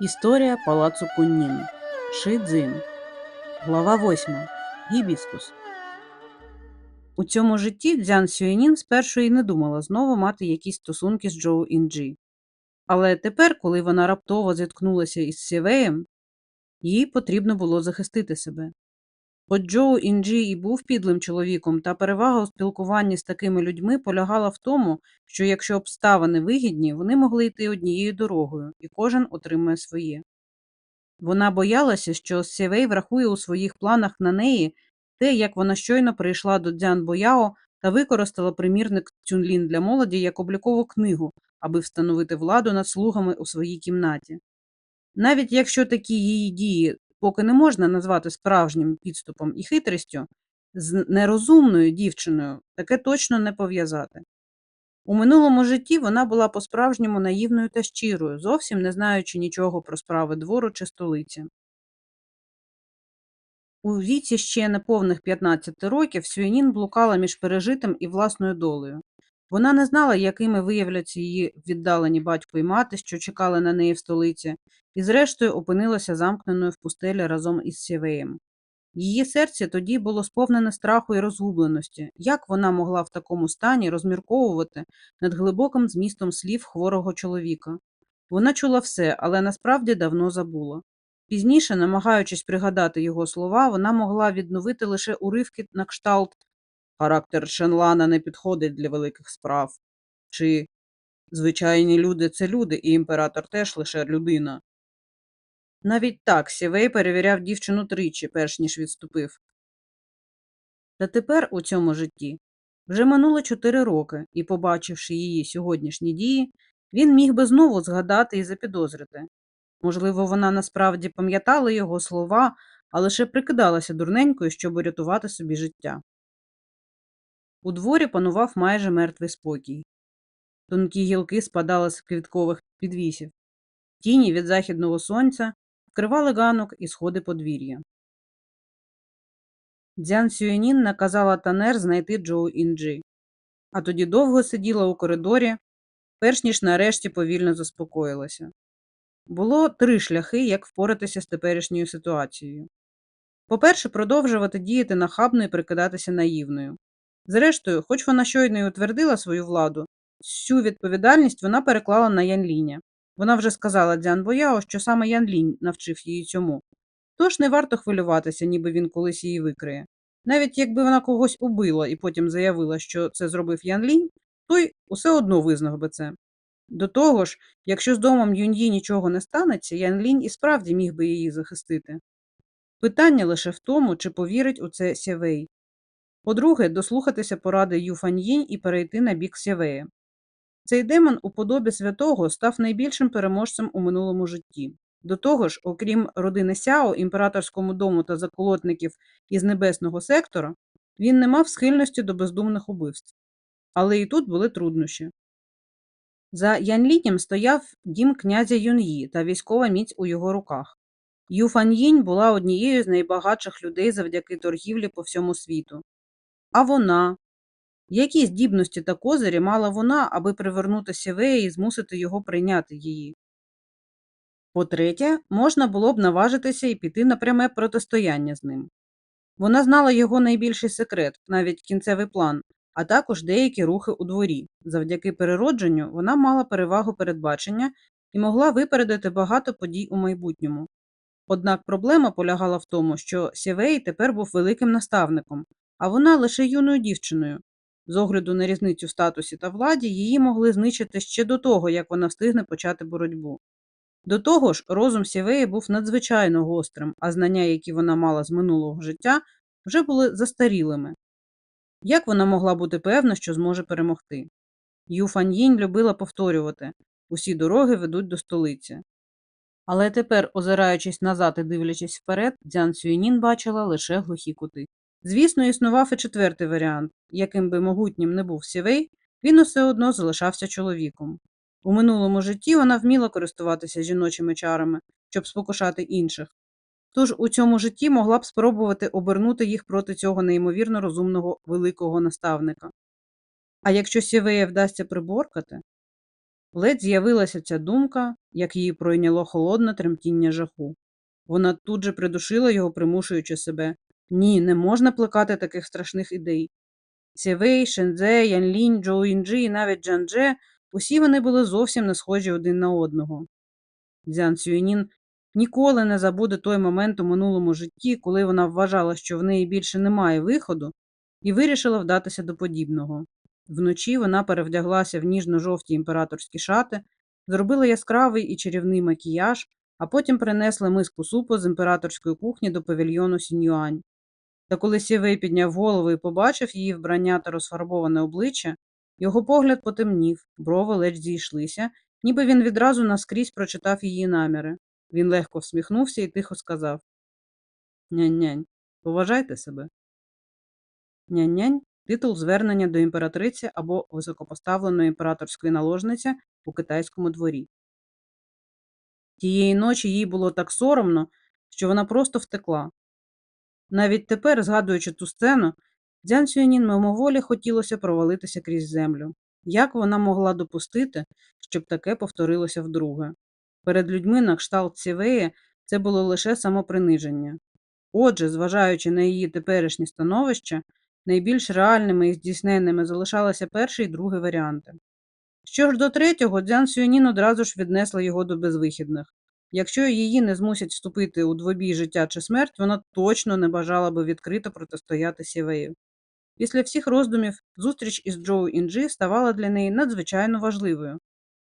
Історія палацу Куннін. Ши Цзин. Глава 8. Гібіскус. У цьому житті Дзян Сюєнін спершу і не думала знову мати якісь стосунки з Джоу Інджі. Але тепер, коли вона раптово зіткнулася із Сєвеєм, їй потрібно було захистити себе. От Джоу Інджі і був підлим чоловіком, та перевага у спілкуванні з такими людьми полягала в тому, що якщо обставини вигідні, вони могли йти однією дорогою, і кожен отримує своє. Вона боялася, що Сєвей врахує у своїх планах на неї те, як вона щойно прийшла до Дзян Бояо та використала примірник Цюнлін для молоді як облікову книгу, аби встановити владу над слугами у своїй кімнаті. Навіть якщо такі її дії поки не можна назвати справжнім підступом і хитрістю, з нерозумною дівчиною таке точно не пов'язати. У минулому житті вона була по-справжньому наївною та щирою, зовсім не знаючи нічого про справи двору чи столиці. У віці ще неповних 15 років Сюєнін блукала між пережитим і власною долею. Вона не знала, якими виявляться її віддалені батько і мати, що чекали на неї в столиці, і зрештою опинилася замкненою в пустелі разом із Сєвеєм. Її серце тоді було сповнене страху і розгубленості, як вона могла в такому стані розмірковувати над глибоким змістом слів хворого чоловіка. Вона чула все, але насправді давно забула. Пізніше, намагаючись пригадати його слова, вона могла відновити лише уривки на кшталт Характер Шенлана не підходить для великих справ. Чи звичайні люди це люди, і імператор теж лише людина. Навіть так Сєвей перевіряв дівчину тричі, перш ніж відступив. Та тепер у цьому житті вже минуло чотири роки, і, побачивши її сьогоднішні дії, він міг би знову згадати і запідозрити. Можливо, вона насправді пам'ятала його слова, а лише прикидалася дурненькою, щоб урятувати собі життя. У дворі панував майже мертвий спокій. Тонкі гілки спадали з квіткових підвісів. Тіні від західного сонця вкривали ганок і сходи подвір'я. Дзян Сюєнін наказала Танер знайти Джоу Інджі, а тоді довго сиділа у коридорі, перш ніж нарешті повільно заспокоїлася. Було три шляхи, як впоратися з теперішньою ситуацією. По-перше, продовжувати діяти нахабно і прикидатися наївною. Зрештою, хоч вона щойно й утвердила свою владу, всю відповідальність вона переклала на Янліня. Вона вже сказала Дзян Бояо, що саме Янлінь навчив її цьому. Тож не варто хвилюватися, ніби він колись її викриє. Навіть якби вона когось убила і потім заявила, що це зробив Янлінь, той усе одно визнав би це. До того ж, якщо з домом Юньї нічого не станеться, Янлінь і справді міг би її захистити. Питання лише в тому, чи повірить у це Сєвей. По-друге, дослухатися поради Юфаньїнь і перейти на бік Сєвея. Цей демон у подобі святого став найбільшим переможцем у минулому житті. До того ж, окрім родини Сяо, імператорському дому та заколотників із небесного сектора, він не мав схильності до бездумних убивств. Але і тут були труднощі. За Янлітнім стояв дім князя Юн'ї та військова міць у його руках. Ю Фаньїнь була однією з найбагатших людей завдяки торгівлі по всьому світу. А вона, які здібності та козирі мала вона, аби привернути Сєвея і змусити його прийняти її? По-третє, можна було б наважитися і піти на пряме протистояння з ним. Вона знала його найбільший секрет, навіть кінцевий план, а також деякі рухи у дворі. Завдяки переродженню вона мала перевагу передбачення і могла випередити багато подій у майбутньому. Однак проблема полягала в тому, що Сєвей тепер був великим наставником, а вона лише юною дівчиною. З огляду на різницю в статусі та владі, її могли знищити ще до того, як вона встигне почати боротьбу. До того ж, розум Сєвеї був надзвичайно гострим, а знання, які вона мала з минулого життя, вже були застарілими. Як вона могла бути певна, що зможе перемогти? Ю Фаньїнь любила повторювати усі дороги ведуть до столиці. Але тепер, озираючись назад і дивлячись вперед, Дзян Сюєнін бачила лише глухі кути. Звісно, існував і четвертий варіант яким би могутнім не був Сівей, він усе одно залишався чоловіком. У минулому житті вона вміла користуватися жіночими чарами, щоб спокушати інших. Тож у цьому житті могла б спробувати обернути їх проти цього неймовірно розумного великого наставника. А якщо Сівея вдасться приборкати, ледь з'явилася ця думка, як її пройняло холодне тремтіння жаху. Вона тут же придушила його, примушуючи себе. Ні, не можна плекати таких страшних ідей. Сєвей, Шензе, Янлінь, Джоу і навіть Джандже – усі вони були зовсім не схожі один на одного. Дзян Сюєнін ніколи не забуде той момент у минулому житті, коли вона вважала, що в неї більше немає виходу, і вирішила вдатися до подібного. Вночі вона перевдяглася в ніжно-жовті імператорські шати, зробила яскравий і чарівний макіяж, а потім принесла миску супу з імператорської кухні до павільйону Сіньюань. Та коли Сівей підняв голову і побачив її вбрання та розфарбоване обличчя, його погляд потемнів, брови ледь зійшлися, ніби він відразу наскрізь прочитав її наміри. Він легко всміхнувся і тихо сказав Нянь-нянь, поважайте себе. Нянь-нянь титул звернення до імператриці або високопоставленої імператорської наложниці у китайському дворі. Тієї ночі їй було так соромно, що вона просто втекла. Навіть тепер, згадуючи ту сцену, Дзян Сюанін мимоволі хотілося провалитися крізь землю. Як вона могла допустити, щоб таке повторилося вдруге? Перед людьми на кшталт Сівеї це було лише самоприниження. Отже, зважаючи на її теперішнє становище, найбільш реальними і здійсненними залишалися перший і другий варіанти. Що ж до третього, Дзян Сюанін одразу ж віднесла його до безвихідних. Якщо її не змусять вступити у двобій життя чи смерть, вона точно не бажала би відкрито протистояти Сівею. Після всіх роздумів зустріч із Джоу Інджі ставала для неї надзвичайно важливою.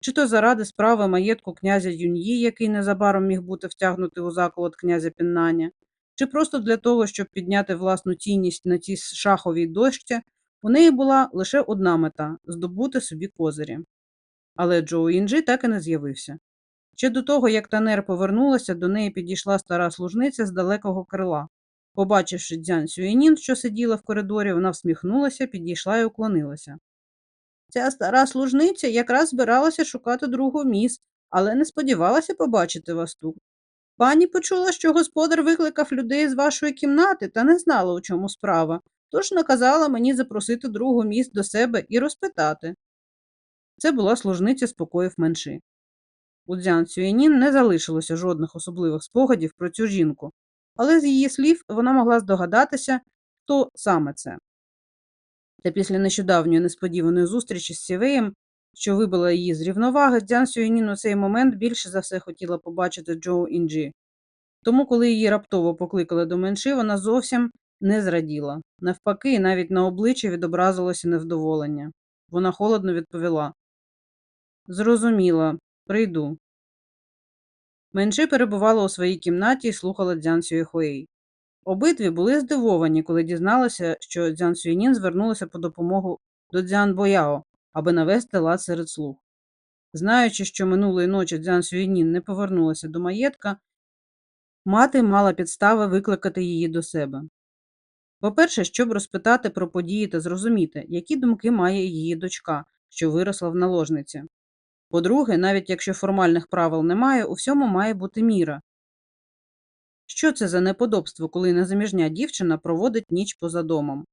Чи то заради справи маєтку князя Юньї, який незабаром міг бути втягнутий у заколот князя Піннаня, чи просто для того, щоб підняти власну цінність на цій шаховій дощці, у неї була лише одна мета здобути собі козирі. Але Джоу Інджі так і не з'явився. Ще до того, як Танер повернулася, до неї підійшла стара служниця з далекого крила. Побачивши Дзян Сюєнін, що сиділа в коридорі, вона всміхнулася, підійшла і уклонилася. Ця стара служниця якраз збиралася шукати другу міс, але не сподівалася побачити вас тут. Пані почула, що господар викликав людей з вашої кімнати та не знала, у чому справа, тож наказала мені запросити другу міс до себе і розпитати. Це була служниця спокоїв менши. У Дзян Цюєнін не залишилося жодних особливих спогадів про цю жінку, але з її слів вона могла здогадатися, хто саме це. Та після нещодавньої несподіваної зустрічі з Сівеєм, що вибила її з рівноваги, Дзян Сюєнін у цей момент більше за все хотіла побачити Джоу Інджі. Тому, коли її раптово покликали до менши, вона зовсім не зраділа. Навпаки, навіть на обличчі відобразилося невдоволення. Вона холодно відповіла Зрозуміла, прийду. Менши перебувала у своїй кімнаті і слухала Дзян Сюєхуей. Обидві були здивовані, коли дізналися, що Дзян Сюєнін звернулася по допомогу до Дзян Бояо, аби навести лад серед слуг. Знаючи, що минулої ночі Дзян Сюєнін не повернулася до маєтка, мати мала підстави викликати її до себе. По-перше, щоб розпитати про події та зрозуміти, які думки має її дочка, що виросла в наложниці. По-друге, навіть якщо формальних правил немає, у всьому має бути міра. Що це за неподобство, коли незаміжня дівчина проводить ніч поза домом?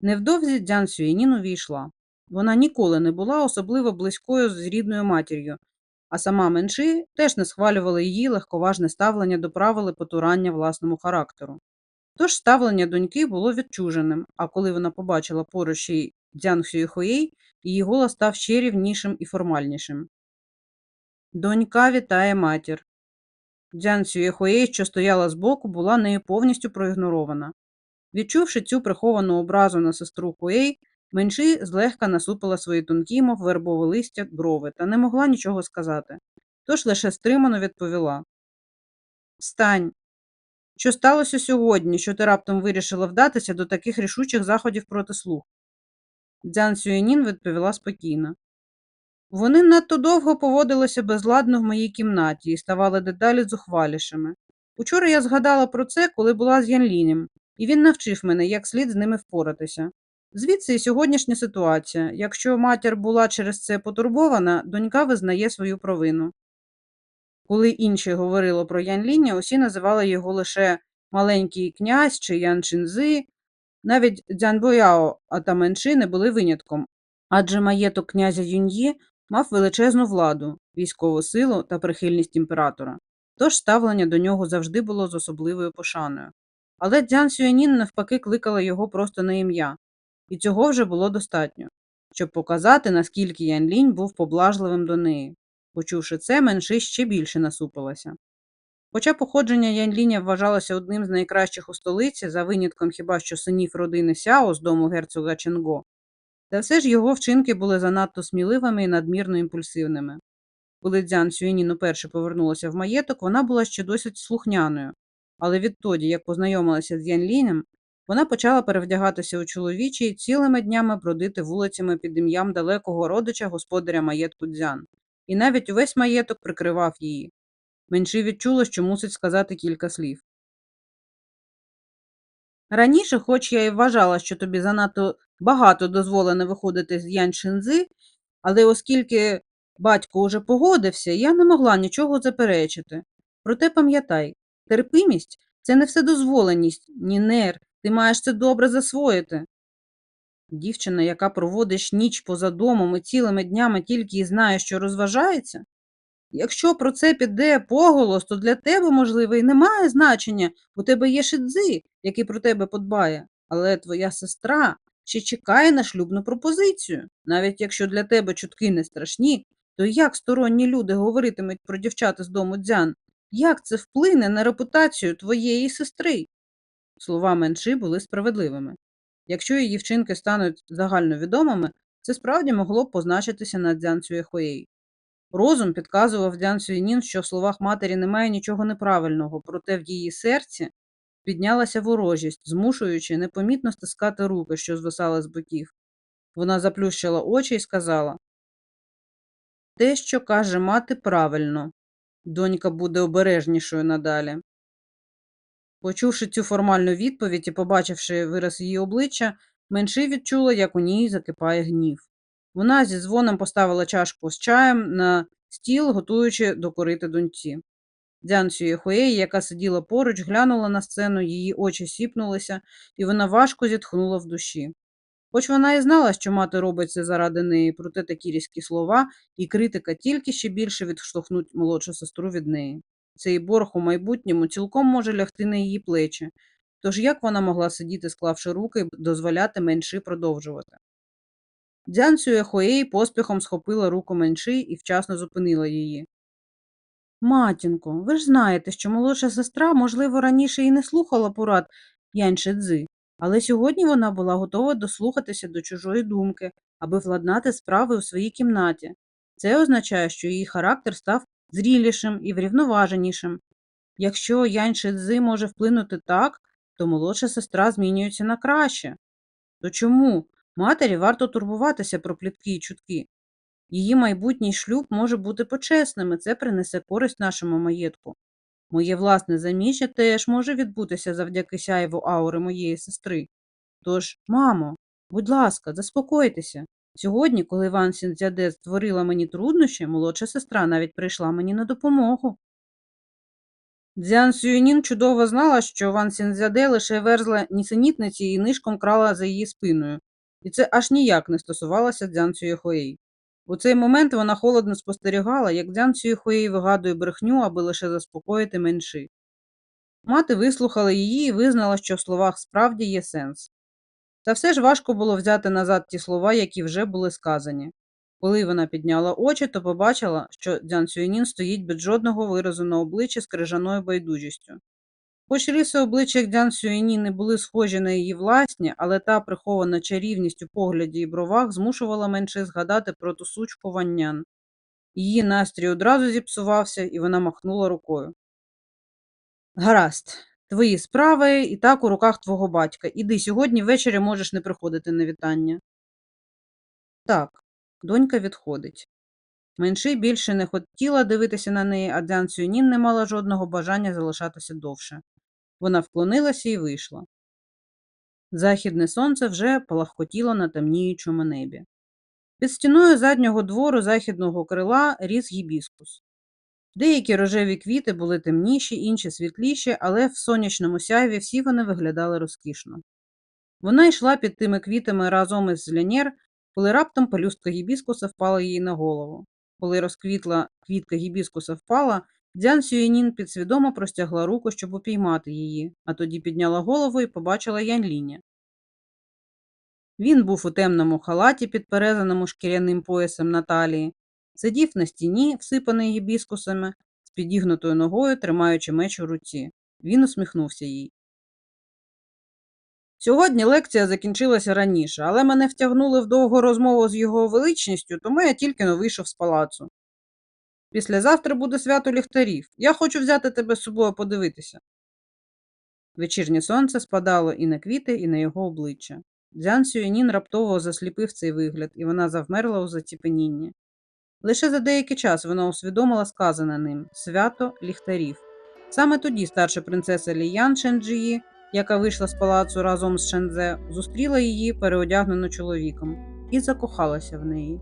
Невдовзі Дзян Сюєнін увійшла. Вона ніколи не була особливо близькою з рідною матір'ю, а сама менши теж не схвалювала її легковажне ставлення до правил потурання власному характеру. Тож ставлення доньки було відчуженим, а коли вона побачила поруч ще Дзян Хюєхуєй, її голос став ще рівнішим і формальнішим. Донька вітає матір. Дзян Сюєхуєй, що стояла збоку, була нею повністю проігнорована. Відчувши цю приховану образу на сестру Хуей, менши злегка насупила свої тонкі, мов вербове листя, брови та не могла нічого сказати, тож лише стримано відповіла Встань. Що сталося сьогодні, що ти раптом вирішила вдатися до таких рішучих заходів проти слуг? Дзян Сюєнін відповіла спокійно. Вони надто довго поводилися безладно в моїй кімнаті і ставали дедалі зухвалішими. Учора я згадала про це, коли була з Янлінем, і він навчив мене, як слід з ними впоратися. Звідси і сьогоднішня ситуація. Якщо матір була через це потурбована, донька визнає свою провину. Коли інші говорили про Янліня, усі називали його лише маленький князь чи Ян Чинзи, навіть Дзянбояо та менши не були винятком, адже маєток князя Юньї мав величезну владу, військову силу та прихильність імператора, тож ставлення до нього завжди було з особливою пошаною. Але Дзян Сюанін навпаки кликала його просто на ім'я, і цього вже було достатньо, щоб показати, наскільки Ян Лінь був поблажливим до неї. Почувши це, менши ще більше насупилася. Хоча походження Янліня вважалося одним з найкращих у столиці, за винятком хіба що синів родини Сяо з дому герцога Ченго, та все ж його вчинки були занадто сміливими і надмірно імпульсивними. Коли Дзян Сюєнін уперше повернулася в маєток, вона була ще досить слухняною, але відтоді, як познайомилася з Янлінем, вона почала перевдягатися у чоловічі і цілими днями бродити вулицями під ім'ям далекого родича господаря маєтку Дзян, і навіть увесь маєток прикривав її. Менші відчула, що мусить сказати кілька слів. Раніше, хоч я і вважала, що тобі занадто багато дозволено виходити з Янь Шинзи, але оскільки батько уже погодився, я не могла нічого заперечити. Проте пам'ятай, терпимість це не вседозволеність, ні нер, ти маєш це добре засвоїти. Дівчина, яка проводиш ніч поза домом і цілими днями тільки і знає, що розважається, Якщо про це піде поголос, то для тебе, можливо, і немає значення, у тебе є шидзи, який про тебе подбає, але твоя сестра ще чекає на шлюбну пропозицію. Навіть якщо для тебе чутки не страшні, то як сторонні люди говоритимуть про дівчат з дому дзян? Як це вплине на репутацію твоєї сестри? Слова менши були справедливими. Якщо її вчинки стануть загальновідомими, це справді могло б позначитися на дзян Цюєхуєї. Розум підказував Дян Сюєнін, що в словах матері немає нічого неправильного, проте в її серці піднялася ворожість, змушуючи непомітно стискати руки, що звисали з боків. Вона заплющила очі і сказала те, що каже мати, правильно. Донька буде обережнішою надалі. Почувши цю формальну відповідь і побачивши вираз її обличчя, менший відчула, як у ній закипає гнів. Вона зі дзвоном поставила чашку з чаєм на стіл, готуючи докорити доньці. Дзян Сюєхуєї, яка сиділа поруч, глянула на сцену, її очі сіпнулися, і вона важко зітхнула в душі. Хоч вона і знала, що мати робить це заради неї, проте такі різкі слова і критика тільки ще більше відштовхнуть молодшу сестру від неї. Цей борг у майбутньому цілком може лягти на її плечі. Тож як вона могла сидіти, склавши руки, дозволяти менші продовжувати? Дзян Сюєхуєй поспіхом схопила руку менши і вчасно зупинила її. Матінко, ви ж знаєте, що молодша сестра, можливо, раніше і не слухала порад Янь Шидзи, але сьогодні вона була готова дослухатися до чужої думки, аби владнати справи у своїй кімнаті. Це означає, що її характер став зрілішим і врівноваженішим. Якщо Янь Шидзи може вплинути так, то молодша сестра змінюється на краще. То чому? Матері варто турбуватися про плітки і чутки. Її майбутній шлюб може бути почесним, і це принесе користь нашому маєтку. Моє власне заміжжя теж може відбутися завдяки сяєву аури моєї сестри. Тож, мамо, будь ласка, заспокойтеся. Сьогодні, коли Ван Сінцяде створила мені труднощі, молодша сестра навіть прийшла мені на допомогу. Дзян Сюєнін чудово знала, що Ван Сінцяде лише верзла нісенітниці і нишком крала за її спиною, і це аж ніяк не стосувалося Дзян Цюєхуєй. У цей момент вона холодно спостерігала, як Дзян Цюєхуєй вигадує брехню, аби лише заспокоїти менши. Мати вислухала її і визнала, що в словах справді є сенс. Та все ж важко було взяти назад ті слова, які вже були сказані. Коли вона підняла очі, то побачила, що Дзян Цюєнін стоїть без жодного виразу на обличчі з крижаною байдужістю. Хоч риси обличчя Дзян Сюєні не були схожі на її власні, але та прихована чарівність у погляді і бровах змушувала менше згадати про ту сучку ваннян. Її настрій одразу зіпсувався, і вона махнула рукою. Гаразд, твої справи і так у руках твого батька. Іди сьогодні ввечері можеш не приходити на вітання. Так, донька відходить. Менший більше не хотіла дивитися на неї, а Дзян Сюнін не мала жодного бажання залишатися довше. Вона вклонилася і вийшла. Західне сонце вже палахкотіло на темніючому небі. Під стіною заднього двору західного крила ріс гібіскус. Деякі рожеві квіти були темніші, інші світліші, але в сонячному сяйві всі вони виглядали розкішно. Вона йшла під тими квітами разом із Лянєр, коли раптом пелюстка гібіскуса впала їй на голову. Коли розквітла квітка гібіскуса впала, Дзян Сюєнін підсвідомо простягла руку, щоб упіймати її, а тоді підняла голову і побачила Янліня. Він був у темному халаті, підперезаному шкіряним поясом на талії, сидів на стіні, всипаний гібіскусами, з підігнутою ногою, тримаючи меч у руці. Він усміхнувся їй. Сьогодні лекція закінчилася раніше, але мене втягнули в довгу розмову з його величністю, тому я тільки но вийшов з палацу. Післязавтра буде свято ліхтарів. Я хочу взяти тебе з собою подивитися. Вечірнє сонце спадало і на квіти, і на його обличчя. Дзян Сюєнін раптово засліпив цей вигляд, і вона завмерла у заціпенінні. Лише за деякий час вона усвідомила сказане ним свято ліхтарів. Саме тоді старша принцеса Ліян Шенджії, яка вийшла з палацу разом з Шензе, зустріла її переодягнену чоловіком і закохалася в неї.